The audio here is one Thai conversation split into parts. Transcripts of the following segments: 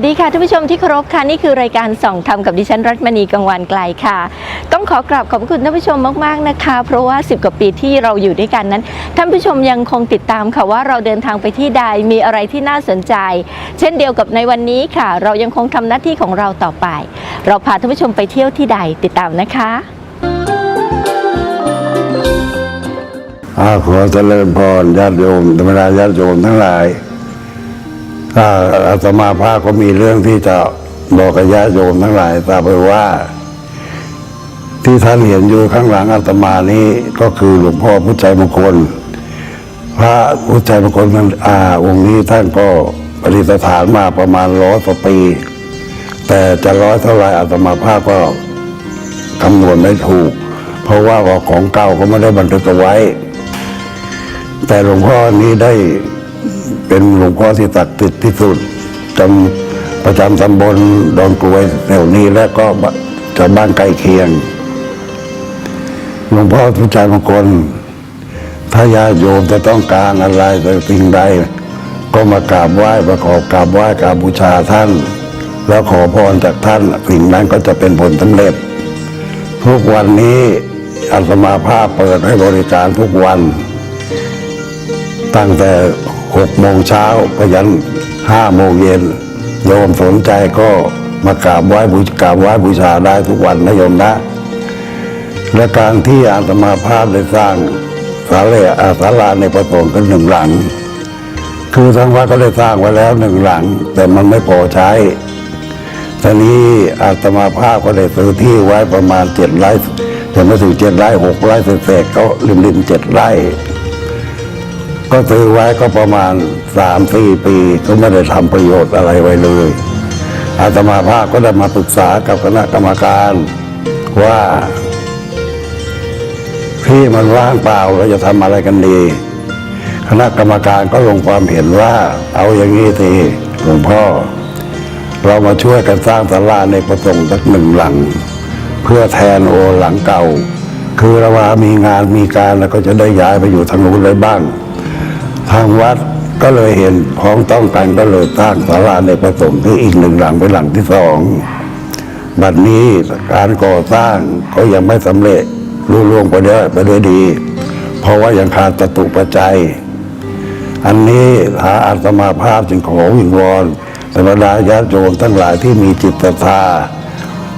สวัสดีค่ะท่านผู้ชมที่เคารพค่ะนี่คือรายการส่องธรรมกับดิฉันรัตมณีกังวานไกลค่ะ ต้องขอกราบขอบคุณท่านผู้ชมมากๆนะคะ เพราะว่า 10 กว่าปีที่เราอยู่ด้วยกันนั้นท่านผู้ชมยังคงติดตามค่ะว่าเราเดินทางไปที่ใดมีอะไรที่น่าสนใจ เช่นเดียวกับในวันนี้ค่ะ เรายังคงทำหน้าที่ของเราต่อไป เราพาท่านผู้ชมไปเที่ยวที่ใดติดตามนะคะอาขอเจริญพรญาติโยมธรรมดาญาติโยมทั้งหลาย ถ้าอาตมาภาพก็มีเรื่องที่จะบอกญาติโยมทั้งหลายทราบไปว่า ที่ท่านเห็นอยู่ข้างหลังอาตมานี้ก็คือหลวงพ่อพุทธใจมงคล พระพุทธใจมงคลท่านอาองค์นี้ท่านก็ปฏิสถานมาประมาณร้อยกว่าปี แต่จะร้อยเท่าไรอาตมาภาพก็คำนวณไม่ถูก เพราะว่าของเก่าก็ไม่ได้บันทึกเอาไว้ แต่หลวงพ่อนี้ได้ เป็นหลวงพ่อที่ตักติดที่สุดจำประจำตำบลดอนกรวยแถวนี้และก็ชาวบ้านใกล้เคียง หลวงพ่อทุจายมงคลถ้าญาติโยมจะต้องการอะไรแต่สิ่งใด ก็มากราบไหว้ประกอบกราบไหว้กราบบูชาท่าน แล้วขอพรจากท่านสิ่งนั้นก็จะเป็นผลสำเร็จ ทุกวันนี้อาตมาภาพเปิดให้บริการทุกวัน ตั้งแต่ หกโมงเช้าไปยันห้าโมงเย็นโยมสนใจก็มากราบไหว้บูชากราบไหว้บูชาได้ทุกวันนะโยมนะ และการที่อาตมาภาพได้สร้างศาลาอาศาลาในประสงค์กันหนึ่งหลัง คือทางวัดก็ได้สร้างไว้แล้วหนึ่งหลัง แต่มันไม่พอใช้ตอนนี้อาตมาภาพก็ได้ซื้อที่ไว้ประมาณเจ็ดไร่จะไม่ถึงเจ็ดไร่หกไร่เศษก็ริมริมๆเจ็ดไร่ ก็ซื้อไว้ก็ประมาณสามสี่ปีก็ไม่ได้ทำประโยชน์อะไรไว้เลย อาตมาภาพก็ได้มาปรึกษากับคณะกรรมการว่าที่มันว่างเปล่าเราจะทำอะไรกันดี คณะกรรมการก็ลงความเห็นว่า เอาอย่างนี้ทีหลวงพ่อ เรามาช่วยกันสร้างศาลาในประสงค์สักหนึ่งหลัง เพื่อแทนโอหลังเก่า คือเราว่ามีงานมีการแล้วก็จะได้ย้ายไปอยู่ทางนู้นเลยบ้าง ทางวัดก็เลยเห็นพ้องต้องกันก็เลยสร้างศาลาในประสงค์คืออีกหนึ่งหลังเป็นหลังที่สองบัดนี้การก่อสร้างก็ยังไม่สำเร็จรุ่ล่วงไปได้ไปด้วยดี เพราะว่ายังขาดจตุปัจจัย อันนี้หาอาตมาภาพจึงของวิงวอนธรรมดาญาติโยมทั้งหลายที่มีจิตศรัทธา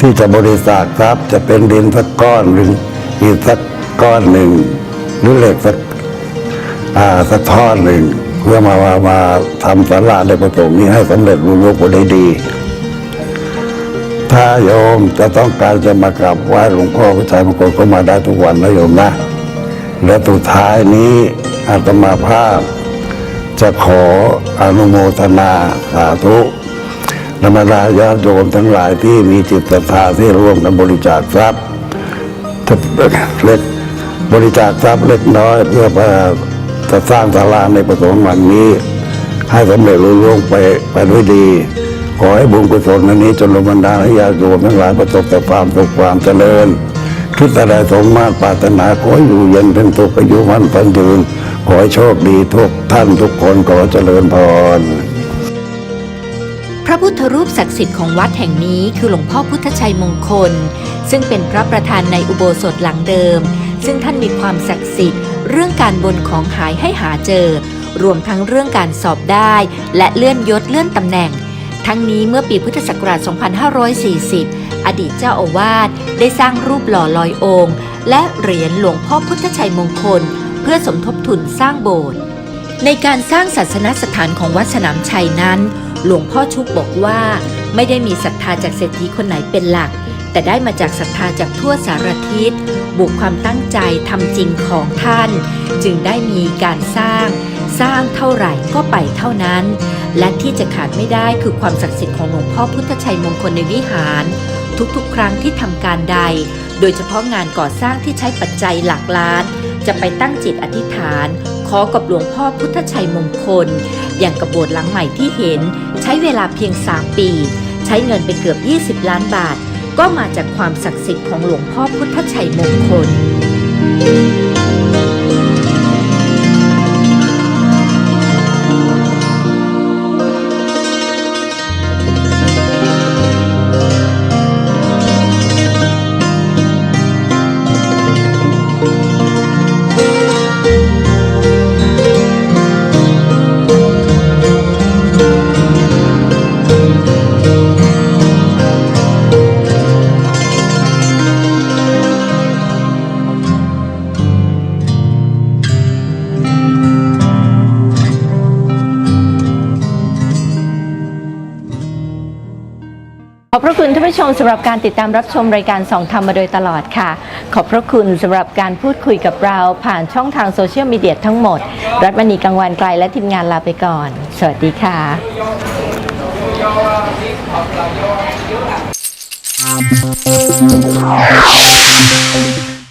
ที่จะบริจาคทรัพย์จะเป็นดินสักก้อนหรืออิฐสักก้อนหนึ่งหรือเหล็กสัก สักทอดหนึ่งเพื่อมามามาทำสาราในประสงค์นี้ให้สำเร็จรุ่งโรจน์ไปได้ดี ถ้าโยมจะต้องการจะมากราบไหว้หลวงพ่อพระชัยมงคลก็มาได้ทุกวันนะโยมนะและสุดท้ายนี้อาตมาภาพ จะขออนุโมทนาสาธุธรรมดาญาติโยมทั้งหลายที่มีจิตศรัทธาที่ร่วมกันบริจาคทรัพย์เล็กบริจาคทรัพย์เล็กน้อยเพื่อ จะสร้างศาลาในประสงค์หลังนี้ ให้สำเร็จลุล่วงไปไปด้วยดี ขอให้บุญกุศลอันนี้จนลงบันดาให้ญาติโยมทั้งหลายประสบแต่ความสุขความเจริญคิดอะไรสมมาตรปรารถนาขอให้อยู่เย็นเป็นสุขอายุวันพันยืนขอให้โชคดีทุกท่านทุกคนขอเจริญพร พุทธรูปศักดิ์สิทธิ์ของวัดแห่งนี้คือหลวงพ่อพุทธชัยมงคล ซึ่งเป็นพระประธานในอุโบสถหลังเดิม ซึ่งท่านมีความศักดิ์สิทธิ์ เรื่องการบนของหายให้หาเจอ รวมทั้งเรื่องการสอบได้ และเลื่อนยศเลื่อนตำแหน่ง ทั้งนี้เมื่อปีพุทธศักราช 2540 อดีตเจ้าอาวาสได้สร้างรูปหล่อลอยองค์ และเหรียญหลวงพ่อพุทธชัยมงคล เพื่อสมทบทุนสร้างโบสถ์ ในการสร้างศาสนสถานของวัดสนามชัยนั้น หลวงพ่อชุบบอกว่า ไม่ได้มีศรัทธาจากเศรษฐีคนไหนเป็นหลัก แต่ได้มาจากศรัทธาจากทั่วสารทิศบวกความตั้งใจทำจริงของท่าน จึงได้มีการสร้าง สร้างเท่าไหร่ก็ไปเท่านั้น และที่จะขาดไม่ได้คือความศักดิ์สิทธิ์ของหลวงพ่อพุทธชัยมงคลในวิหาร ทุกๆ ครั้งที่ทำการใด ดยเฉพาะงานก่อสร้างที่ใช้ปัจจัยหลักล้าน จะไปตั้งจิตอธิษฐาน ขอกับหลวงพ่อพุทธชัยมงคล อย่างกับโบสถ์หลังใหม่ที่เห็น ใช้เวลาเพียง 3 ปี ใช้เงินไปเกือบ 20 ล้านบาท ก็มาจากความศักดิ์สิทธิ์ของหลวงพ่อพุทธชัยมงคล ขอบพระคุณท่านผู้ชมสำหรับการติดตามรับชมรายการส่องธรรมมาโดยตลอดค่ะ ขอบพระคุณสำหรับการพูดคุยกับเราผ่านช่องทางโซเชียลมีเดียทั้งหมด รัฐมณีกังวานไกลและทีมงานลาไปก่อน สวัสดีค่ะเ